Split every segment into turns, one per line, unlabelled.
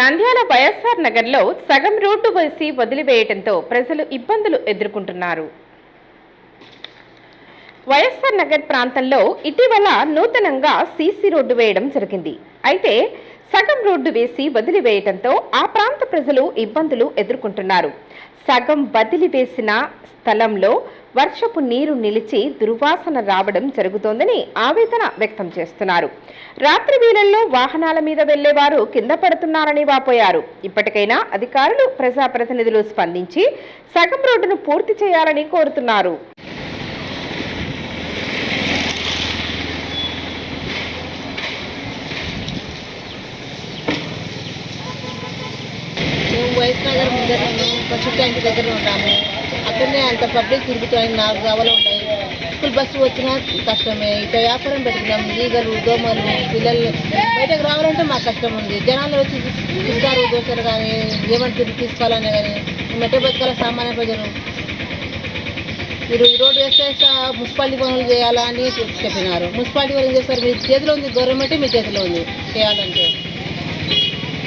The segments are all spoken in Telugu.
నంద్యాల వైఎస్ఆర్ నగర్లో సగం రోడ్డు వేసి వదిలివేయడంతో ప్రజలు ఇబ్బందులు ఎదుర్కొంటున్నారు. వైఎస్ఆర్ నగర్ ప్రాంతంలో ఇటీవల నూతనంగా సీసీ రోడ్డు వేయడం జరిగింది. అయితే సగం రోడ్డు వేసి వదిలివేయడంతో ఆ ప్రాంత ప్రజలు ఇబ్బందులు ఎదుర్కొంటున్నారు. సగం వదిలివేసిన స్థలంలో వర్షపు నీరు నిలిచి దుర్వాసన రావడం జరుగుతోందని ఆవేదన వ్యక్తం చేస్తున్నారు. రాత్రి వేళల్లో వాహనాల మీద వెళ్ళేవారు కింద పడుతున్నారని వాపోయారు. ఇప్పటికైనా అధికారులు ప్రజాప్రతినిధులు స్పందించి సగం రోడ్డును పూర్తి చేయాలని కోరుతున్నారు.
మేము వైఎస్ నగర్ ముందర బస్సు ట్యాంక్ దగ్గర ఉన్నాము అక్కడనే అంత పబ్లిక్ తిరుగుతాయి నాకు గవలు ఉన్నాయి స్కూల్ బస్సు వచ్చినా కష్టమే. ఇక వ్యాపారం పెట్టుకున్నాం. ఈగలు దోమలు పిల్లలు బయటకు రావాలంటే మాకు కష్టం ఉంది. జనాలు వచ్చి తింటారు దోశలు కానీ ఏమంటే తిరిగి తీసుకోవాలనే కానీ. మెట్ట బతకాల సామాన్య ప్రజలు. మీరు ఈ రోడ్డు వేస్తే మున్సిపాలిటీ పనులు చేయాలా అని చెప్పినారు. మున్సిపాలిటీ వాళ్ళు ఏం చేస్తారు. మీ చేతిలో ఉంది గవర్నమెంట్ మీ చేతిలో ఉంది. చేయాలంటే.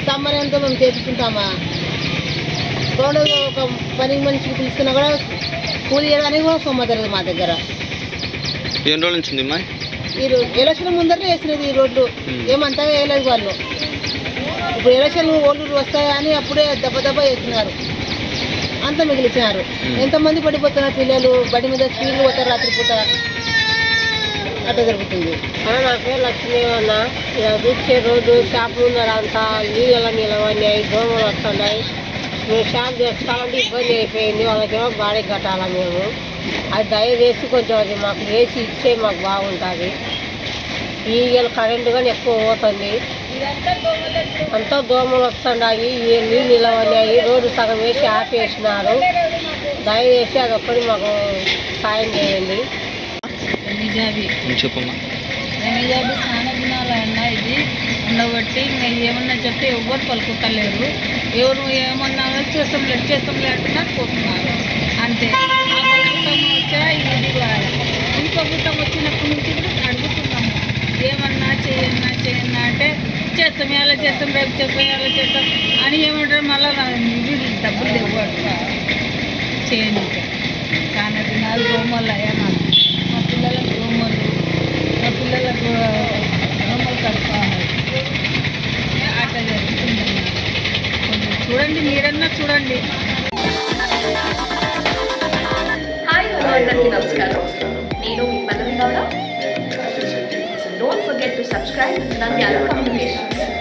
సామాన్యంతో మేము చేపిస్తుంటామా రోడ్డు ఒక పని మనిషికి తీసుకున్నా కూడా కూలి చేయడానికి కూడా సొమ్మతలేదు మా దగ్గర.
ఎన్ని రోజుల నుంచి ఉంది అమ్మా
ఈ ఎలక్షన్ ముందరనే వేసినది ఈ రోడ్లు
Hmm.
ఏమంతా వేయలేదు వాళ్ళు. ఇప్పుడు ఎలక్షన్ ఓట్లు వస్తాయని అప్పుడే దెబ్బ దెబ్బ వేసినారు అంత మిగిలిచినారు
Hmm.
ఎంతమంది పడిపోతున్నారు పిల్లలు? బడి మీద స్పీడ్లు పోతారు రాత్రిపూట. అట్లా జరుగుతుంది. నా పేరు లక్ష్మీ అన్న. ఇలా చూసే రోడ్డు షాప్ ముందర అంతా నీళ్ళ నిలవన్నాయి దోమలు వస్తున్నాయి. మేము షాప్ చేసుకోవాలంటే ఇబ్బంది అయిపోయింది. వాళ్ళకేమో బాడీ కట్టాలా మేము. అది దయచేసి కొంచెం అది మాకు వేసి ఇచ్చే మాకు బాగుంటుంది. ఈగలు కరెంటు కానీ ఎక్కువ పోతుంది. అంతా దోమలు వస్తున్నాయి. ఈ నీళ్ళు నిలవన్నాయి రోడ్డు సగం వేసి ఆపేసినారు. దయచేసి అది ఒక్కటి మాకు సాయం చేయండి.
చెప్పమ్మా?
అన్న ఇది ఉండబట్టి మేము ఏమన్నా చెప్తే ఎవ్వరు పలుకుతలేరు. ఎవరు ఏమన్నా చేస్తాం లేదు చేస్తాం లేకుండా పోతున్నారు. అంతే. ఆ ప్రభుత్వం వచ్చా ఇది ఈ ప్రభుత్వం వచ్చినప్పటి నుంచి కూడా అడుగుతున్నాము. ఏమన్నా చేయన్నా చేయన్నా అంటే చేస్తాం ఎలా చేస్తాం రేపు చేస్తాం ఎలా చేస్తాం అని ఏమంటారు మళ్ళీ ఇది డబ్బులు ఇవ్వట్లా చేయనీకే చాలా దినాలు అయ్యా నాకు మా పిల్లలకు దోమలు మా పిల్లలకు దోమలు కడుపుతున్నాయి అట్లా జరుగుతుందన్నమాట కొంచెం చూడండి మీరన్నా చూడండి.
అందరికీ నమస్కారం. నేను మీ Pallavi Gowda. Don't forget to subscribe Nandyal communication